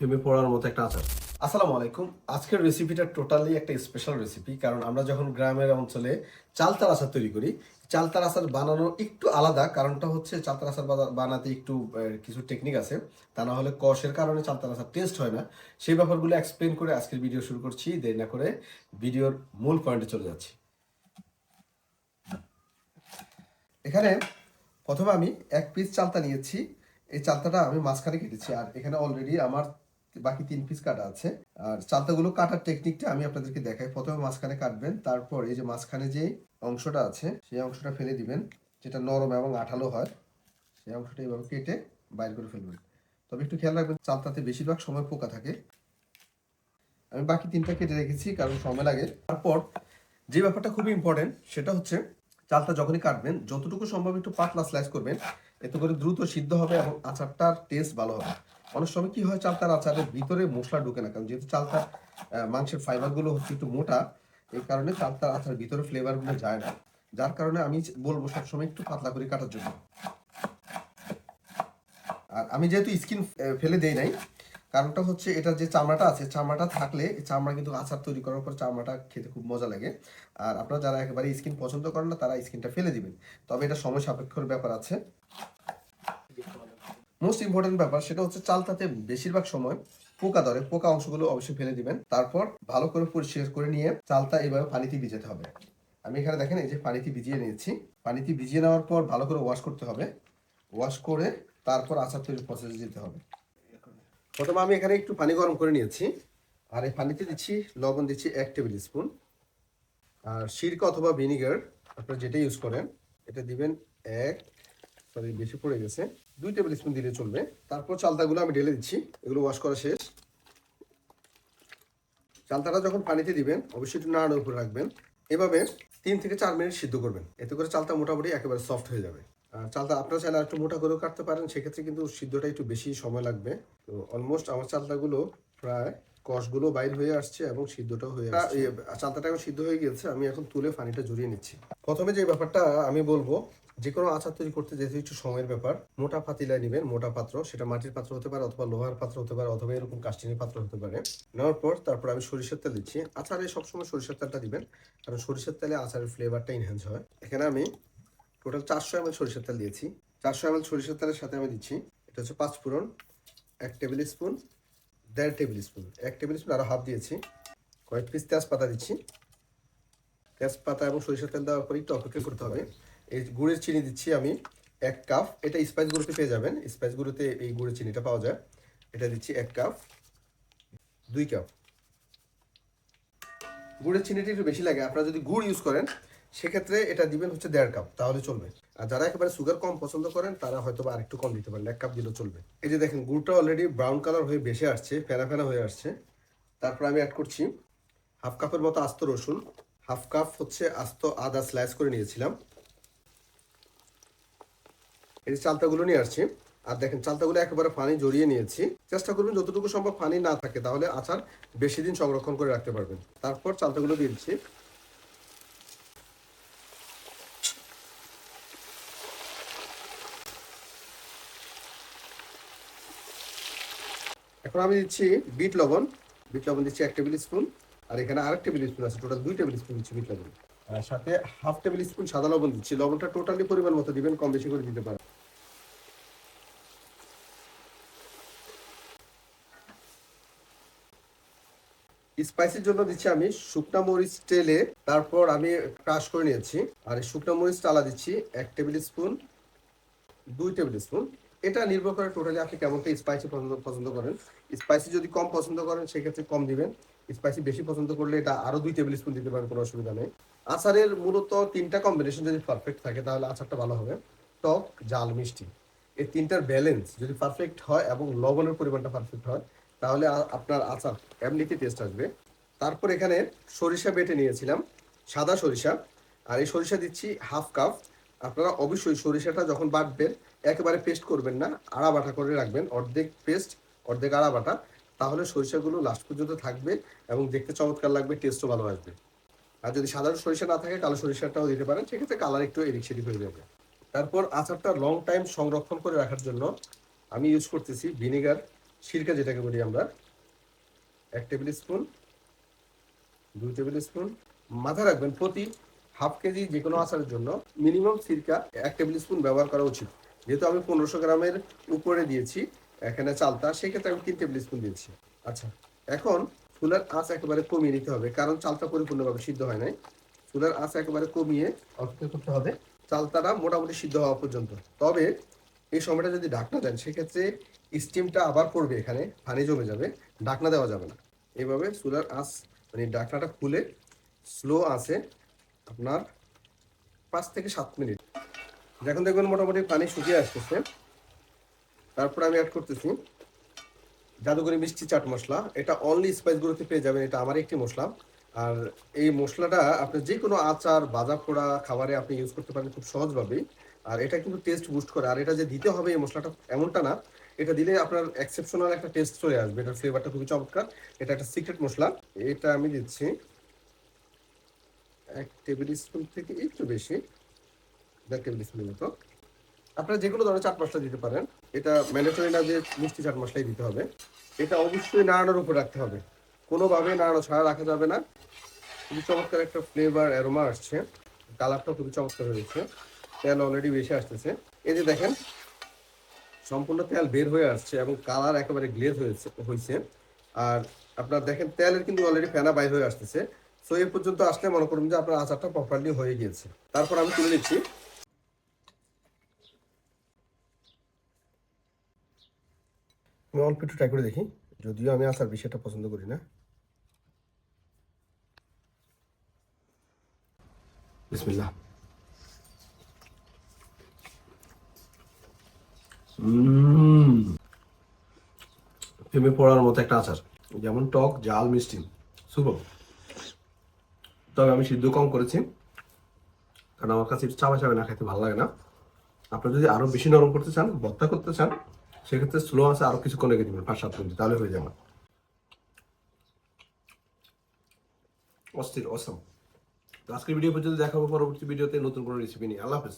প্রেমে পড়ার মতো একটা আচার। আসসালামু আলাইকুম। আজকের রেসিপিটা টোটালি একটা স্পেশাল রেসিপি কারণ আমরা যখন গ্রামের অঞ্চলে চালতার আচার তৈরি করি, চালতার আচার বানানো একটু আলাদা, কারণটা হচ্ছে চালতার আচার বানাতে একটু কিছু টেকনিক আছে। তা না হলে কষের কারণে চালতার আচার টেস্ট হয় না। সেই ব্যাপারগুলো এক্সপ্লেন করে আজকের ভিডিও শুরু করছি। দেরি না করে ভিডিওর মূল পয়েন্টে চলে যাচ্ছি। এখানে প্রথমে আমি এক পিস চালতা নিয়েছি। এই চালতাটা আমি মাঝখানে কেটেছি, আর এখানে অলরেডি আমার বাকি তিন পিস কাটা আছে। আর চালতাগুলো কাটার টেকনিকটা আমি আপনাদেরকে দেখাই। প্রথমে মাঝখানে কাটবেন, তারপর এই যে মাঝখানে যে অংশটা আছে, সেই অংশটা ফেলে দিবেন, যেটা নরম এবং আঠালো হয়, সেই অংশটা এইভাবে কেটে বাইর করে ফেলবেন। তবে একটু খেয়াল রাখবেন, চালতাতে বেশিরভাগ সময় পোকা থাকে। আমি বাকি তিনটা কেটে রেখেছি, কারণ সময় লাগে। তারপর যে ব্যাপারটা খুবই ইম্পর্টেন্ট সেটা হচ্ছে চালটা যখনই কাটবেন, যতটুকু সম্ভব একটু পাতলা স্লাইস করবেন, এতে করে দ্রুত সিদ্ধ হবে এবং আচারটার টেস্ট ভালো হবে। অনেক সময় কি হয়, চালতার আচারের ভিতরে মশলা ঢুকে না। কারণ যেহেতু চালতার মাংসের ফাইবারগুলো হচ্ছে একটু মোটা, এই কারণে চালতার আচার ভিতরে ফ্লেভারগুলো যায় না। যার কারণে আমি বলব, সবসময় একটু পাতলা করে কাটার জন্য। আর আমি যেহেতু স্কিন ফেলে দেই নাই, কারণটা হচ্ছে এটা যে চামড়াটা আছে, চামড়াটা থাকলে চামড়া কিন্তু আচার তৈরি করার পর চামড়াটা খেতে খুব মজা লাগে। আর আপনারা যারা একেবারে স্কিন পছন্দ করেন না, তারা স্কিনটা ফেলে দিবেন। তবে এটা সময় সাপেক্ষর ব্যাপার আছে। মোস্ট ইম্পর্টেন্ট ব্যাপার সেটা হচ্ছে চালতাতে বেশিরভাগ সময় পোকা ধরে, পোকা অংশগুলো অবশ্যই ফেলে দিবেন। তারপর ভালো করে পরিষ্কার করে নিয়ে চালতা এভাবে পানিতে ভিজাতে হবে। আমি এখানে দেখেন, এই যে পানিতে ভিজিয়ে নিয়েছি। পানিতে ভিজিয়ে নেওয়ার পর ভালো করে ওয়াশ করতে হবে। ওয়াশ করে তারপর আচার তৈরির প্রসেসে যেতে হবে। প্রথমে আমি এখানে একটু পানি গরম করে নিয়েছি। আর এই পানিতে দিচ্ছি, লবণ দিচ্ছি এক টেবিল স্পুন। আর সিরকা অথবা ভিনিগার আপনারা যেটা ইউজ করেন, এটা দিবেন এক সরি বেশি পড়ে গেছে। দুই টেবিল স্পুন দিলে চলবে। তারপর চালতাগুলো আমি ঢেলে দিচ্ছি। এগুলো ওয়াশ করা শেষ। চালতাটা যখন পানিতে দিবেন, অবশ্যই একটু নাড়ানোর উপরে রাখবেন। এভাবে তিন থেকে চার মিনিট সিদ্ধ করবেন। এতে করে চালতা মোটামুটি একেবারে সফট হয়ে যাবে। আর চালটা আপনারা চাইলে একটু মোটা করেও কাটতে পারেন। সেক্ষেত্রে কিন্তু সিদ্ধটা একটু বেশি সময় লাগবে। তো অলমোস্ট আমার চালটাগুলো প্রায় কষগুলো বাইর হয়ে আসছে এবং সিদ্ধটাও হয়ে আসছে। চালতাটা এখন সিদ্ধ হয়ে গেছে আমি এখন তুলে পানিটা জড়িয়ে নিচ্ছি। প্রথমে যে ব্যাপারটা আমি বলব যে কোনো আচার তৈরি করতে যেহেতু একটু সময়ের ব্যাপার মোটা পাতিলায় নেবেন মোটা পাত্র সেটা মাটির পাত্র হতে পারে অথবা লোহার পাত্র হতে পারে অথবা এরকম কাস্টিনের পাত্র হতে পারে। নেওয়ার পর তারপর আমি সরিষার তেল দিচ্ছি। আচারে সবসময় সরিষার তেলটা দিবেন কারণ সরিষার তেলে আচারের ফ্লেভারটা ইনহ্যান্স হয়। এখানে আমি টোটাল চারশো এমএল সরিষার তেল দিয়েছি। চারশো এমএল সরিষার তেলের সাথে আমি দিচ্ছি এটা হচ্ছে পাঁচ ফোড়ন এক টেবিল স্পুন দেড় টেবিল স্পুন, এক টেবিল স্পুন আরও হাফ দিয়েছি। কয়েক পিস তেজপাতা দিচ্ছি। তেজপাতা এবং সরিষার তেল দেওয়ার পর একটু অপেক্ষা করতে হবে। এই গুড়ের চিনি দিচ্ছি আমি এক কাপ। এটা স্পাইস গুঁড়োতে পেয়ে যাবেন। স্পাইস গুঁড়োতে এই গুড়ের চিনিটা পাওয়া যায়। এটা দিচ্ছি এক কাপ। দুই কাপ। গুড়ের চিনিটা একটু বেশি লাগে। আপনারা যদি গুড় ইউজ করেন সেক্ষেত্রে এটা দিবেন হচ্ছে দেড় কাপ, তাহলে চলবে। আর যারা একেবারে সুগার কম পছন্দ করেন, তারা হয়তো বা আরেকটু কম দিতে পারেন, এক কাপ দিলেও চলবে। এই যে দেখেন, গুড়টা অলরেডি ব্রাউন কালার হয়ে বেশি আসছে, ফেনা ফেনা হয়ে আসছে। তারপর আমি অ্যাড করছি হাফ কাপের মতো আস্ত রসুন হাফ কাপ হচ্ছে আস্ত আদা স্লাইস করে নিয়েছিলাম। এই যে চালতাগুলো নিয়ে আসছি। আর দেখেন, চালতাগুলো একেবারে পানি জড়িয়ে নিয়েছি। চেষ্টা করবেন যতটুকু সম্ভব পানি না থাকে, তাহলে আচার বেশি দিন সংরক্ষণ করে রাখতে পারবেন। তারপর চালতাগুলো দিয়ে এখন আমি দিচ্ছি বিট লবণ। বিট লবণ দিচ্ছি এক টেবিল স্পুন। আর এখানে আরেক টেবিল স্পুন আছে, টোটাল দুই টেবিল স্পুন দিচ্ছি বিট লবণ। সাথে হাফ টেবিল স্পুন সাদা লবণ দিচ্ছি। লবণটা টোটালি পরিমাণ মতো দিবেন, কম বেশি করে দিতে পারেন। স্পাইসির জন্য দিচ্ছি আমি শুকনা মরিচ তেলে। তারপর আমি ক্রাশ করে নিয়েছি। আর শুকনা মরিচ টালা দিচ্ছি এক টেবিল স্পুন, দুই টেবিল স্পুন। এটা নির্ভর করে টোটালি আপনি কেমনটা স্পাইসি পছন্দ পছন্দ করেন। স্পাইসি যদি কম পছন্দ করেন, সেক্ষেত্রে কম দিবেন। স্পাইসি বেশি পছন্দ করলে এটা আরও দুই টেবিল স্পুন দিতে পারেন, কোনো অসুবিধা নেই। আচারের মূলত তিনটা কম্বিনেশন যদি পারফেক্ট থাকে, তাহলে আচারটা ভালো হবে। টক, জাল, মিষ্টি। এই তিনটার ব্যালেন্স যদি পারফেক্ট হয় এবং লবণের পরিমাণটা পারফেক্ট হয়, তাহলে আপনার আচার এমনিতে টেস্ট আসবে। তারপর এখানে সরিষা বেটে নিয়েছিলাম, সাদা সরিষা। আর এই সরিষা দিচ্ছি হাফ কাপ আপনারা অবশ্যই সরিষাটা যখন বাটবেন একেবারে পেস্ট করবেন না, আড়া বাটা করে রাখবেন। অর্ধেক পেস্ট অর্ধেক আড়া বাটা। তাহলে সরিষাগুলো লাস্ট পর্যন্ত থাকবে এবং দেখতে চমৎকার লাগবে টেস্টও ভালো আসবে। আর যদি সাধারণ সরিষা না থাকে, কালো সরিষাটাও দিতে পারেন। সেক্ষেত্রে কালার একটু এদিক সেদিক হয়ে যাবে। তারপর আচারটা লং টাইম সংরক্ষণ করে রাখার জন্য আমি ইউজ করতেছি ভিনেগার সিরকা যেটাকে বলি আমরা। এক টেবিল স্পুন দুই টেবিল স্পুন মাথায় রাখবেন প্রতি হাফ কেজি যে কোনো আচারের জন্য মিনিমাম সিরকা এক টেবিল স্পুন ব্যবহার করা উচিত। যেহেতু আমি পনেরোশো গ্রামের উপরে দিয়েছি, এখানে চালতা সেক্ষেত্রে আমি তিন টেবিল স্পুন দিয়েছি। আচ্ছা এখন চুলার আঁচ একেবারে কমিয়ে নিতে হবে, কারণ চালটা পরিপূর্ণভাবে সিদ্ধ হয় নাই। চুলার আঁচ একেবারে কমিয়ে অপেক্ষা করতে হবে চালতাটা মোটামুটি সিদ্ধ হওয়া পর্যন্ত। তবে এই সময়টা যদি ঢাকনা দেন, সেক্ষেত্রে স্টিমটা আবার পড়বে এখানে, পানি জমে যাবে, ঢাকনা দেওয়া যাবে না। এইভাবে চুলার আঁচ মানে ঢাকনাটা খুলে স্লো আছে আপনার পাঁচ থেকে সাত মিনিট। যখন দেখবেন মোটামুটি পানি শুকিয়ে আসতেছে। তারপরে আমি অ্যাড করতেছি জাদুকরি মিষ্টি চাট মশলা। এটা অনলি স্পাইসগুলোতে পেয়ে যাবেন, এটা আমার একটি মশলা। আর এই মশলাটা আপনি যে কোনো আচার ভাজা পোড়া খাবারে আপনি ইউজ করতে পারেন খুব সহজভাবেই। আর এটা কিন্তু টেস্ট বুস্ট করে। আর এটা যে দিতে হবে এই মশলাটা এমনটা না, এটা দিলে আপনার এক্সেপশনাল একটা টেস্ট চলে আসবে। এটার ফ্লেভারটা খুবই চমৎকার। এটা একটা সিক্রেট মশলা। এটা আমি দিচ্ছি এক টেবিল স্পুন থেকে একটু বেশি। স্পুনের মতো আপনারা যে কোনো ধরনের চাট মশলা দিতে পারেন। এটা ম্যান্ডেটরি না যে মিষ্টি চাট মশলাই দিতে হবে। এটা অবশ্যই নাড়ানোর উপর রাখতে হবে। কোনোভাবে নাড়ানো ছাড়া রাখা যাবে না। খুবই চমৎকার একটা ফ্লেভার অ্যারোমা আসছে। কালারটা খুবই চমৎকার হয়েছে। তেল অলরেডি বেশি আসতেছে। এই যে দেখেন, সম্পূর্ণ তেল বের হয়ে আসছে এবং কালার একেবারে গ্লেজ হয়েছে হয়েছে। আর আপনার দেখেন, তেলের কিন্তু অলরেডি ফেনা বাইর হয়ে আসতেছে। সো এই পর্যন্ত আসলে মনে করুন যে আপনার আচারটা প্রপারলি হয়ে গিয়েছে। তারপর আমি তুলে নিচ্ছি। আমি অল্প একটু ট্রাই করে দেখি। যদিও আমি আচার বিষয়টা পছন্দ করি না। বিসমিল্লাহ। প্রেমে পড়ার মতো একটা আচার। যেমন টক জাল মিষ্টি। শুভ। তবে আমি সিদ্ধ কম করেছি। কারণ আমার কাছে চাবা চাবে না খেতে ভালো লাগে না। আপনারা যদি আরও বেশি নরম করতে চান ভর্তা করতে চান সেক্ষেত্রে স্লো আছে, আরও কিছুক্ষণ রেখে দিবেন, পাঁচ সাত মিনিট, তাহলে হয়ে যাবে। অস্থির অসম আজকের ভিডিও পর্যন্ত দেখাবো, পরবর্তী ভিডিওতে নতুন কোনো রেসিপি নিয়ে। আল্লাহ হাফেজ।